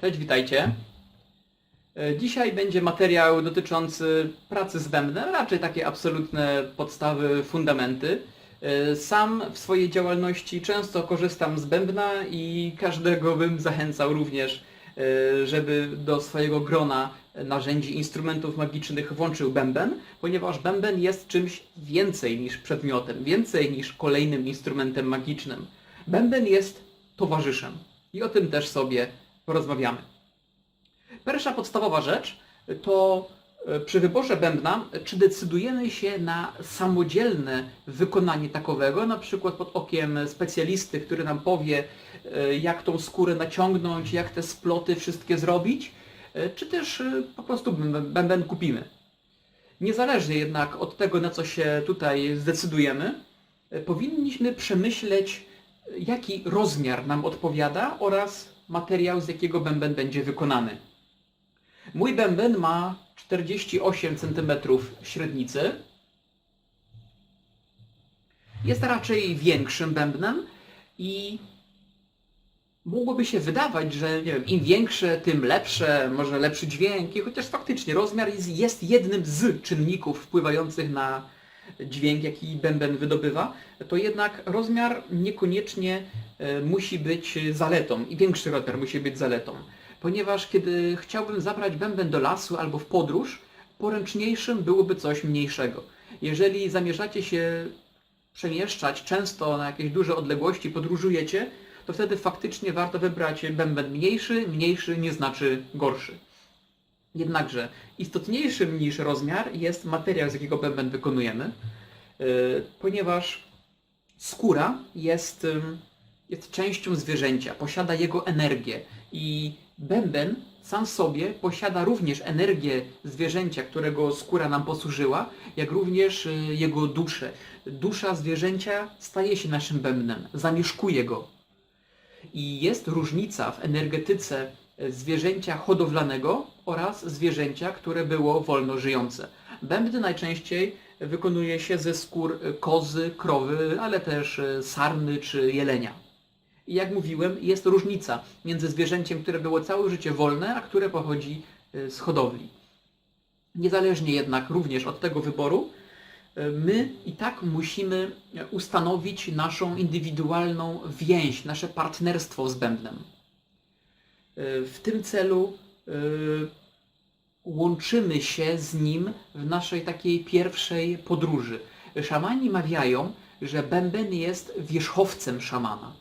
Cześć, witajcie. E, Dzisiaj będzie materiał dotyczący pracy z bębnem, raczej takie absolutne podstawy, fundamenty. E, Sam w swojej działalności często korzystam z bębna i każdego bym zachęcał również, e, żeby do swojego grona narzędzi, instrumentów magicznych włączył bęben, ponieważ bęben jest czymś więcej niż przedmiotem, więcej niż kolejnym instrumentem magicznym. Bęben jest towarzyszem i o tym też sobie porozmawiamy. Pierwsza podstawowa rzecz to e, przy wyborze bębna, czy decydujemy się na samodzielne wykonanie takowego, na przykład pod okiem specjalisty, który nam powie, e, jak tą skórę naciągnąć, jak te sploty wszystkie zrobić, e, czy też po prostu bęben kupimy. Niezależnie jednak od tego, na co się tutaj zdecydujemy, powinniśmy przemyśleć, jaki rozmiar nam odpowiada oraz materiał, z jakiego bęben będzie wykonany. Mój bęben ma 48 cm średnicy. Jest raczej większym bębnem i mogłoby się wydawać, że nie wiem, im większe, tym lepsze, może lepszy dźwięk, chociaż faktycznie rozmiar jest jednym z czynników wpływających na dźwięk, jaki bęben wydobywa, to jednak rozmiar niekoniecznie e, musi być zaletą i większy rozmiar musi być zaletą. Ponieważ kiedy chciałbym zabrać bęben do lasu albo w podróż, poręczniejszym byłoby coś mniejszego. Jeżeli zamierzacie się przemieszczać często na jakieś duże odległości, podróżujecie, to wtedy faktycznie warto wybrać bęben mniejszy. Mniejszy nie znaczy gorszy. Jednakże istotniejszym niż rozmiar jest materiał, z jakiego bęben wykonujemy, yy, ponieważ skóra jest, jest częścią zwierzęcia, posiada jego energię i bęben sam sobie posiada również energię zwierzęcia, którego skóra nam posłużyła, jak również y, jego duszę. Dusza zwierzęcia staje się naszym bębnem, zamieszkuje go. I jest różnica w energetyce zwierzęcia hodowlanego oraz zwierzęcia, które było wolno żyjące. Bębny najczęściej wykonuje się ze skór kozy, krowy, ale też e, sarny czy jelenia. I jak mówiłem, jest różnica między zwierzęciem, które było całe życie wolne, a które pochodzi e, z hodowli. Niezależnie jednak również od tego wyboru, e, my i tak musimy ustanowić naszą indywidualną więź, nasze partnerstwo z bębnem. E, W tym celu e, łączymy się z nim w naszej takiej pierwszej podróży. Szamani mawiają, że bęben jest wierzchowcem szamana.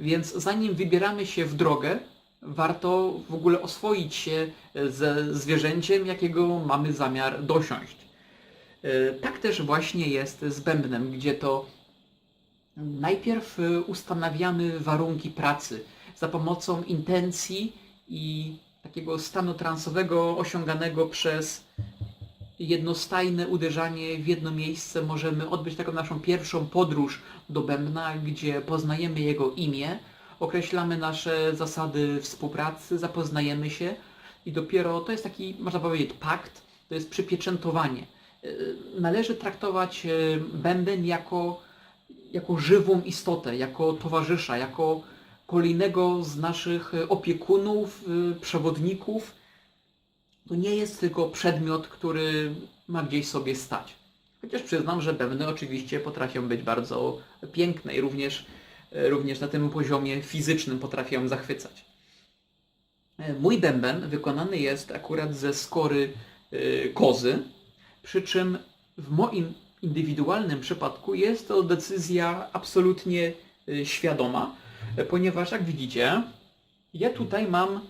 Więc zanim wybieramy się w drogę, warto w ogóle oswoić się ze zwierzęciem, jakiego mamy zamiar dosiąść. E, Tak też właśnie jest z bębnem, gdzie to najpierw ustanawiamy warunki pracy za pomocą intencji i takiego stanu transowego osiąganego przez jednostajne uderzanie w jedno miejsce możemy odbyć taką naszą pierwszą podróż do bębna, gdzie poznajemy jego imię, określamy nasze zasady współpracy, zapoznajemy się i dopiero to jest taki, można powiedzieć, pakt, to jest przypieczętowanie. Yy, Należy traktować yy, bęben jako, jako żywą istotę, jako towarzysza, jako kolejnego z naszych yy, opiekunów, yy, przewodników, to nie jest tylko przedmiot, który ma gdzieś sobie stać. Chociaż przyznam, że bębny oczywiście potrafią być bardzo piękne i również, e, również na tym poziomie fizycznym potrafią zachwycać. E, Mój bęben wykonany jest akurat ze skory e, kozy, przy czym w moim indywidualnym przypadku jest to decyzja absolutnie e, świadoma, e, ponieważ jak widzicie, ja tutaj mam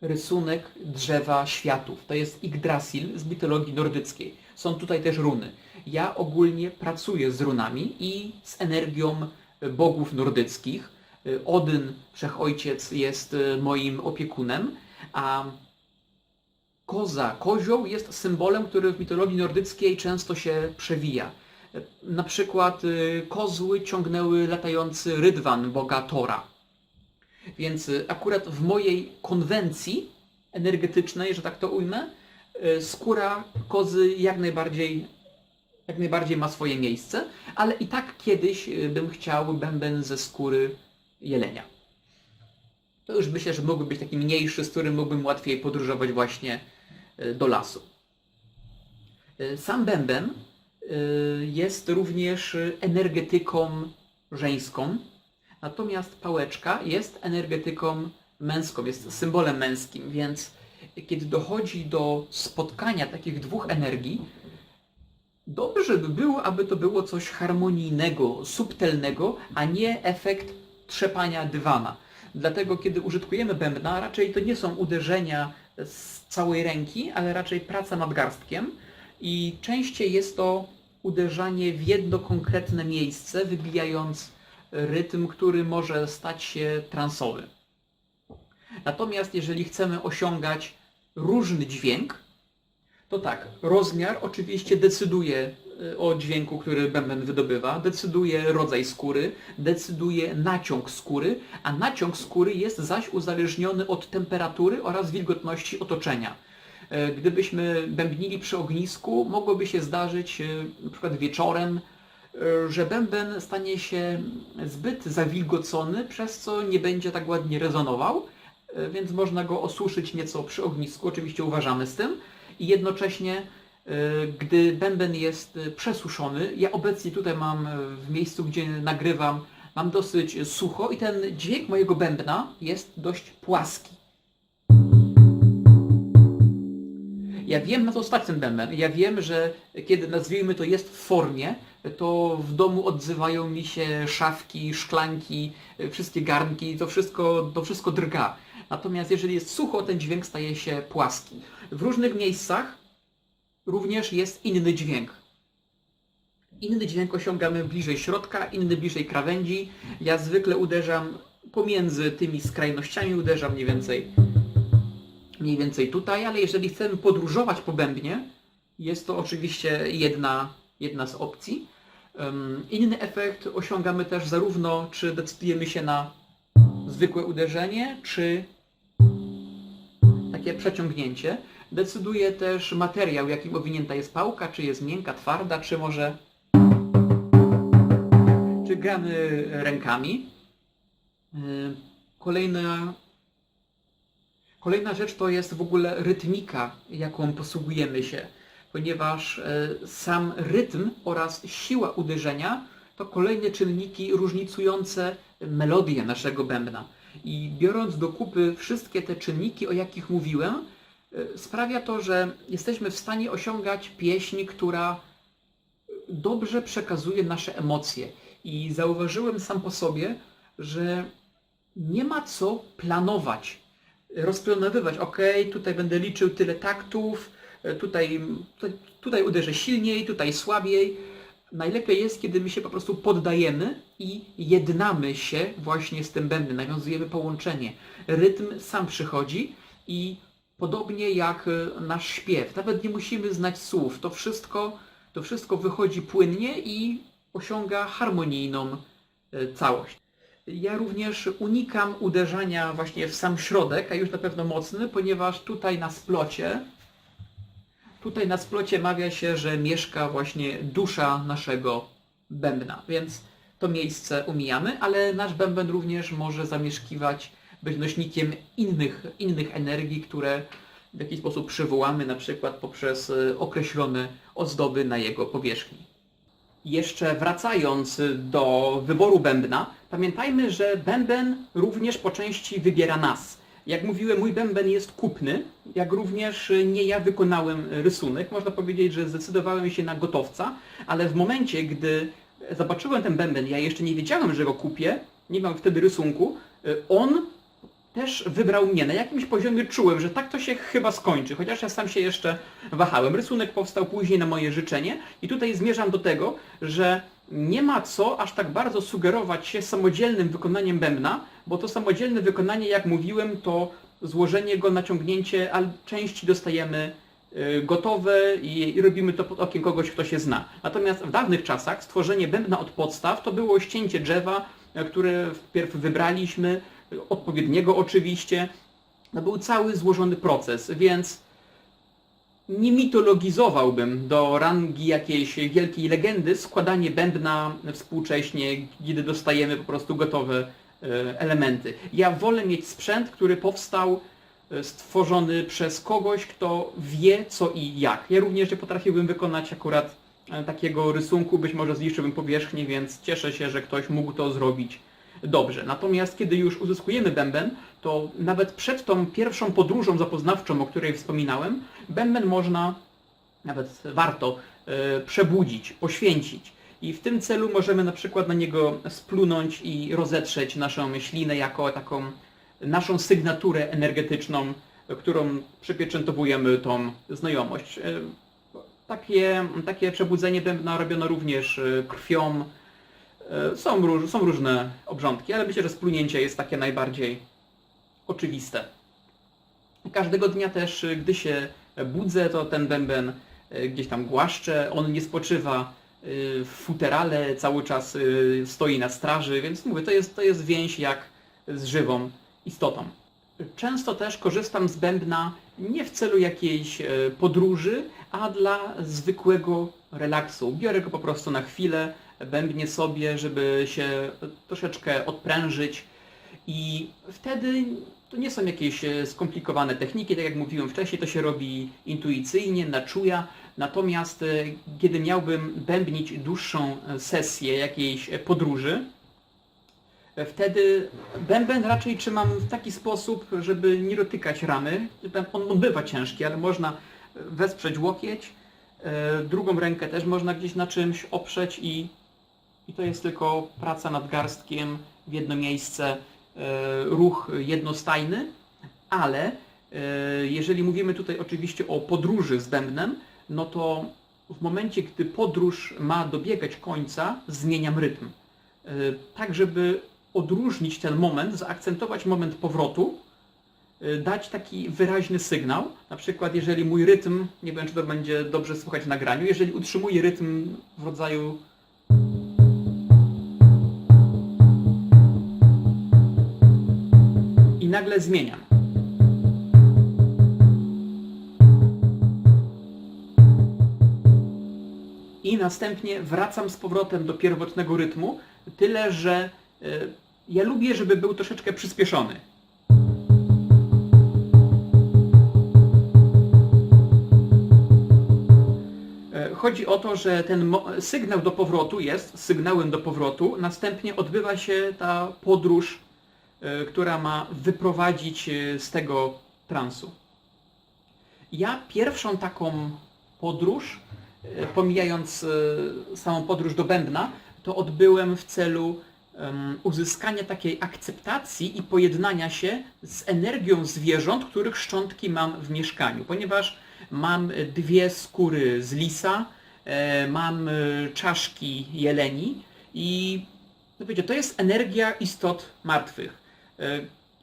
rysunek drzewa światów. To jest Yggdrasil z mitologii nordyckiej. Są tutaj też runy. Ja ogólnie pracuję z runami i z energią bogów nordyckich. Odyn, wszechojciec, jest e, moim opiekunem, a koza, kozioł jest symbolem, który w mitologii nordyckiej często się przewija. Na przykład e, kozły ciągnęły latający rydwan boga Tora. Więc y, akurat w mojej konwencji energetycznej, że tak to ujmę, y, skóra kozy jak najbardziej, jak najbardziej ma swoje miejsce, ale i tak kiedyś y, bym chciał bęben ze skóry jelenia. to już myślę, że mógłby być taki mniejszy, z którym mógłbym łatwiej podróżować właśnie do lasu. Sam bęben jest również energetyką żeńską, natomiast pałeczka jest energetyką męską, jest symbolem męskim, więc kiedy dochodzi do spotkania takich dwóch energii, dobrze by było, aby to było coś harmonijnego, subtelnego, a nie efekt trzepania dywana. Dlatego kiedy użytkujemy bębna, raczej to nie są uderzenia z całej ręki, ale raczej praca nad garstkiem i częściej jest to uderzanie w jedno konkretne miejsce, wybijając rytm, który może stać się transowy. Natomiast jeżeli chcemy osiągać różny dźwięk, to tak, rozmiar oczywiście decyduje y, o dźwięku, który bęben wydobywa, decyduje rodzaj skóry, decyduje naciąg skóry, a naciąg skóry jest zaś uzależniony od temperatury oraz wilgotności otoczenia. E, Gdybyśmy bębnili przy ognisku, mogłoby się zdarzyć e, na przykład wieczorem, e, że bęben stanie się zbyt zawilgocony, przez co nie będzie tak ładnie rezonował, więc można go osuszyć nieco przy ognisku, oczywiście uważamy z tym i jednocześnie gdy bęben jest przesuszony, ja obecnie tutaj mam w miejscu, gdzie nagrywam, mam dosyć sucho i ten dźwięk mojego bębna jest dość płaski. Ja wiem, na co stać ten bęben. Ja wiem, że kiedy nazwijmy to jest w formie, to w domu odzywają mi się szafki, szklanki, wszystkie garnki, to wszystko, to wszystko drga. Natomiast jeżeli jest sucho, ten dźwięk staje się płaski. W różnych miejscach również jest inny dźwięk. Inny dźwięk osiągamy bliżej środka, inny bliżej krawędzi. Ja zwykle uderzam pomiędzy tymi skrajnościami, uderzam mniej więcej mniej więcej tutaj, ale jeżeli chcemy podróżować po bębnie, jest to oczywiście jedna, jedna z opcji. Inny efekt osiągamy też zarówno, czy decydujemy się na zwykłe uderzenie, czy takie przeciągnięcie. Decyduje też materiał, jakim owinięta jest pałka, czy jest miękka, twarda, czy może czy gramy rękami. Kolejna Kolejna rzecz to jest w ogóle rytmika, jaką posługujemy się, ponieważ e, sam rytm oraz siła uderzenia to kolejne czynniki różnicujące melodię naszego bębna. I biorąc do kupy wszystkie te czynniki, o jakich mówiłem, e, sprawia to, że jesteśmy w stanie osiągać pieśń, która dobrze przekazuje nasze emocje. I zauważyłem sam po sobie, że nie ma co planować rozplanowywać, ok, tutaj będę liczył tyle taktów, e, tutaj, tutaj, uderzę silniej, tutaj słabiej. Najlepiej jest, kiedy my się po prostu poddajemy i jednamy się właśnie z tym bębnem, nawiązujemy połączenie. Rytm sam przychodzi i podobnie jak e, nasz śpiew, nawet nie musimy znać słów, to wszystko, to wszystko wychodzi płynnie i osiąga harmonijną e, całość. Ja również unikam uderzania właśnie w sam środek, a już na pewno mocny, ponieważ tutaj na splocie, tutaj na splocie mawia się, że mieszka właśnie dusza naszego bębna, więc to miejsce umijamy, ale nasz bęben również może zamieszkiwać, być nośnikiem innych, innych energii, które w jakiś sposób przywołamy, na przykład poprzez e, określone ozdoby na jego powierzchni. Jeszcze wracając do wyboru bębna, pamiętajmy, że bęben również po części wybiera nas. Jak mówiłem, mój bęben jest kupny, jak również nie ja wykonałem rysunek. Można powiedzieć, że zdecydowałem się na gotowca, ale w momencie, gdy zobaczyłem ten bęben, ja jeszcze nie wiedziałem, że go kupię, nie mam wtedy rysunku, on też wybrał mnie. Na jakimś poziomie czułem, że tak to się chyba skończy, chociaż ja sam się jeszcze wahałem. Rysunek powstał później na moje życzenie i tutaj zmierzam do tego, że nie ma co aż tak bardzo sugerować się samodzielnym wykonaniem bębna, bo to samodzielne wykonanie, jak mówiłem, to złożenie go, naciągnięcie, ale części dostajemy y, gotowe i, robimy to pod okiem kogoś, kto się zna. Natomiast w dawnych czasach stworzenie bębna od podstaw to było ścięcie drzewa, e, które wpierw wybraliśmy, odpowiedniego oczywiście. To był cały złożony proces, więc nie mitologizowałbym do rangi jakiejś wielkiej legendy składanie bębna współcześnie, kiedy dostajemy po prostu gotowe e, elementy. Ja wolę mieć sprzęt, który powstał e, stworzony przez kogoś, kto wie co i jak. Ja również nie potrafiłbym wykonać akurat e, takiego rysunku, być może zniszczyłbym powierzchnię, więc cieszę się, że ktoś mógł to zrobić dobrze. Natomiast kiedy już uzyskujemy bęben, to nawet przed tą pierwszą podróżą zapoznawczą, o której wspominałem, bęben można, nawet warto, e, przebudzić, poświęcić. I w tym celu możemy na przykład na niego splunąć i rozetrzeć naszą ślinę jako taką naszą sygnaturę energetyczną, którą przypieczętowujemy tą znajomość. E, Takie, takie przebudzenie bębna robiono również e, krwią. Są, są różne obrządki, ale myślę, że splunięcie jest takie najbardziej oczywiste. Każdego dnia też, gdy się budzę, to ten bęben y, gdzieś tam głaszczę, on nie spoczywa y, w futerale, cały czas y, stoi na straży, więc mówię, to jest, to jest więź jak z żywą istotą. Często też korzystam z bębna nie w celu jakiejś e, podróży, a dla zwykłego relaksu. Biorę go po prostu na chwilę, bębnię sobie, żeby się troszeczkę odprężyć i wtedy to nie są jakieś e, skomplikowane techniki, tak jak mówiłem wcześniej, to się robi intuicyjnie, na czuja. Natomiast e, kiedy miałbym bębnić dłuższą e, sesję jakiejś podróży, wtedy bęben raczej trzymam w taki sposób, żeby nie dotykać ramy. On, bywa ciężki, ale można wesprzeć łokieć, drugą rękę też można gdzieś na czymś oprzeć i, i to jest tylko praca nad garstkiem w jedno miejsce, ruch jednostajny, ale e, jeżeli mówimy tutaj oczywiście o podróży z bębnem, no to w momencie, gdy podróż ma dobiegać końca, zmieniam rytm. E, Tak, żeby odróżnić ten moment, zaakcentować moment powrotu, e, dać taki wyraźny sygnał. Na przykład, jeżeli mój rytm, nie wiem czy to będzie dobrze słychać w nagraniu, jeżeli utrzymuję rytm w rodzaju nagle zmieniam. I następnie wracam z powrotem do pierwotnego rytmu, tyle że y, ja lubię, żeby był troszeczkę przyspieszony. E, Chodzi o to, że ten sygnał do powrotu jest sygnałem do powrotu, następnie odbywa się ta podróż, e, która ma wyprowadzić e, z tego transu. Ja pierwszą taką podróż, e, pomijając e, samą podróż do Bębna, to odbyłem w celu uzyskania takiej akceptacji i pojednania się z energią zwierząt, których szczątki mam w mieszkaniu, ponieważ mam e, dwie skóry z lisa, e, mam e, czaszki jeleni i no wiecie, to jest energia istot martwych. E,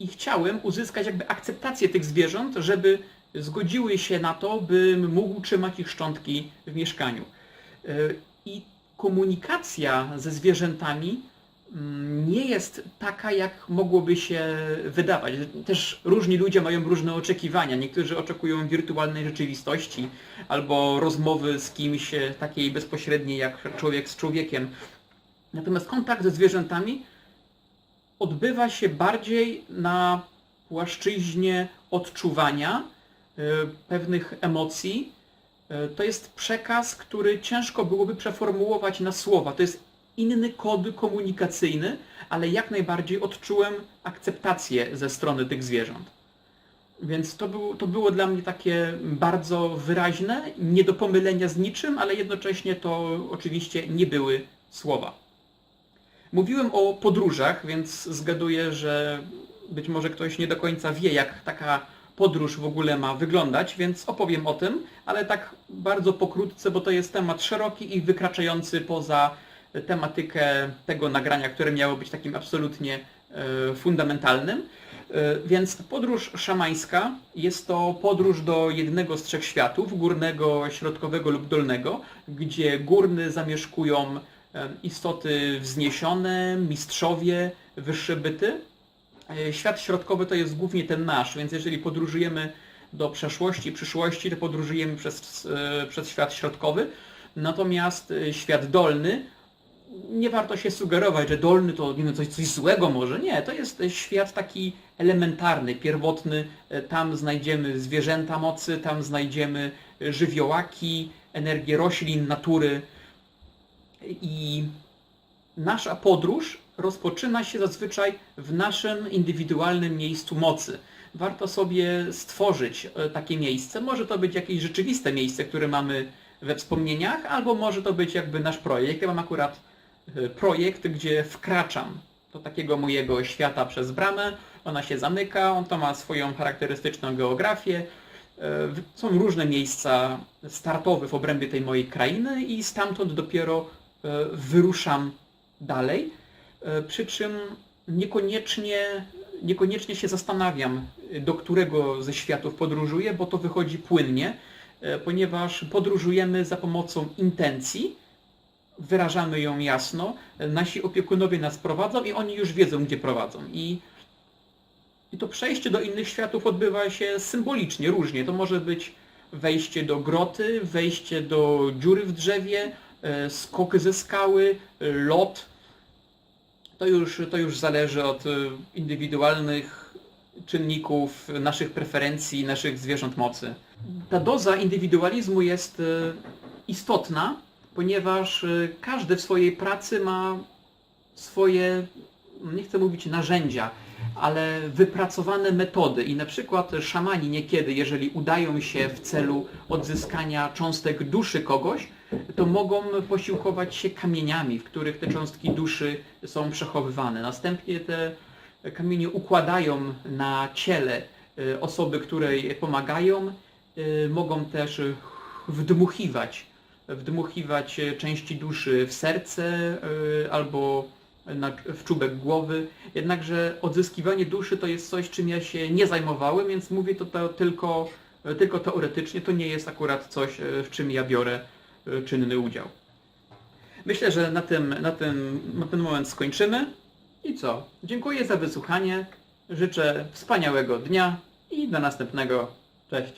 I chciałem uzyskać jakby akceptację tych zwierząt, żeby zgodziły się na to, bym mógł trzymać ich szczątki w mieszkaniu. E, I komunikacja ze zwierzętami mm, nie jest taka, jak mogłoby się wydawać. Też różni ludzie mają różne oczekiwania. Niektórzy oczekują wirtualnej rzeczywistości albo rozmowy z kimś e, takiej bezpośredniej jak człowiek z człowiekiem. Natomiast kontakt ze zwierzętami odbywa się bardziej na płaszczyźnie odczuwania e, pewnych emocji. E, To jest przekaz, który ciężko byłoby przeformułować na słowa. To jest inny kod komunikacyjny, ale jak najbardziej odczułem akceptację ze strony tych zwierząt. Więc to, był, to było dla mnie takie bardzo wyraźne, nie do pomylenia z niczym, ale jednocześnie to oczywiście nie były słowa. Mówiłem o podróżach, więc zgaduję, że być może ktoś nie do końca wie, jak taka podróż w ogóle ma wyglądać, więc opowiem o tym, ale tak bardzo pokrótce, bo to jest temat szeroki i wykraczający poza tematykę tego nagrania, które miało być takim absolutnie e, fundamentalnym. E, Więc podróż szamańska jest to podróż do jednego z trzech światów, górnego, środkowego lub dolnego, gdzie górny zamieszkują istoty wzniesione, mistrzowie, wyższe byty. E, Świat środkowy to jest głównie ten nasz, więc jeżeli podróżujemy do przeszłości przyszłości, to podróżujemy przez, e, przez świat środkowy. Natomiast e, świat dolny nie warto się sugerować, że dolny to nie wiem, coś, coś złego może. Nie, to jest świat taki elementarny, pierwotny. Tam znajdziemy zwierzęta mocy, tam znajdziemy żywiołaki, energię roślin, natury. I nasza podróż rozpoczyna się zazwyczaj w naszym indywidualnym miejscu mocy. Warto sobie stworzyć e, takie miejsce. Może to być jakieś rzeczywiste miejsce, które mamy we wspomnieniach, albo może to być jakby nasz projekt. Ja mam akurat e, projekt, gdzie wkraczam do takiego mojego świata przez bramę. Ona się zamyka, on to ma swoją charakterystyczną geografię. E, Są różne miejsca startowe w obrębie tej mojej krainy i stamtąd dopiero wyruszam dalej. E, Przy czym niekoniecznie, niekoniecznie się zastanawiam, e, do którego ze światów podróżuję, bo to wychodzi płynnie, e, ponieważ podróżujemy za pomocą intencji, wyrażamy ją jasno, e, nasi opiekunowie nas prowadzą i oni już wiedzą, gdzie prowadzą. I, I to przejście do innych światów odbywa się symbolicznie, różnie. To może być wejście do groty, wejście do dziury w drzewie, e, skok ze skały, e, lot. To już, to już zależy od e, indywidualnych czynników, naszych preferencji, naszych zwierząt mocy. Ta doza indywidualizmu jest istotna, ponieważ każdy w swojej pracy ma swoje, nie chcę mówić narzędzia, ale wypracowane metody i na przykład szamani niekiedy, jeżeli udają się w celu odzyskania cząstek duszy kogoś, to mogą posiłkować się kamieniami, w których te cząstki duszy są przechowywane. Następnie te kamienie układają na ciele e, osoby, której pomagają. E, Mogą też wdmuchiwać, wdmuchiwać części duszy w serce e, albo na, w czubek głowy. Jednakże odzyskiwanie duszy to jest coś, czym ja się nie zajmowałem, więc mówię to, to tylko, tylko teoretycznie. To nie jest akurat coś, w czym ja biorę czynny udział. Myślę, że na, tym, na, tym, na ten moment skończymy. I co? Dziękuję za wysłuchanie. Życzę wspaniałego dnia i do następnego. Cześć.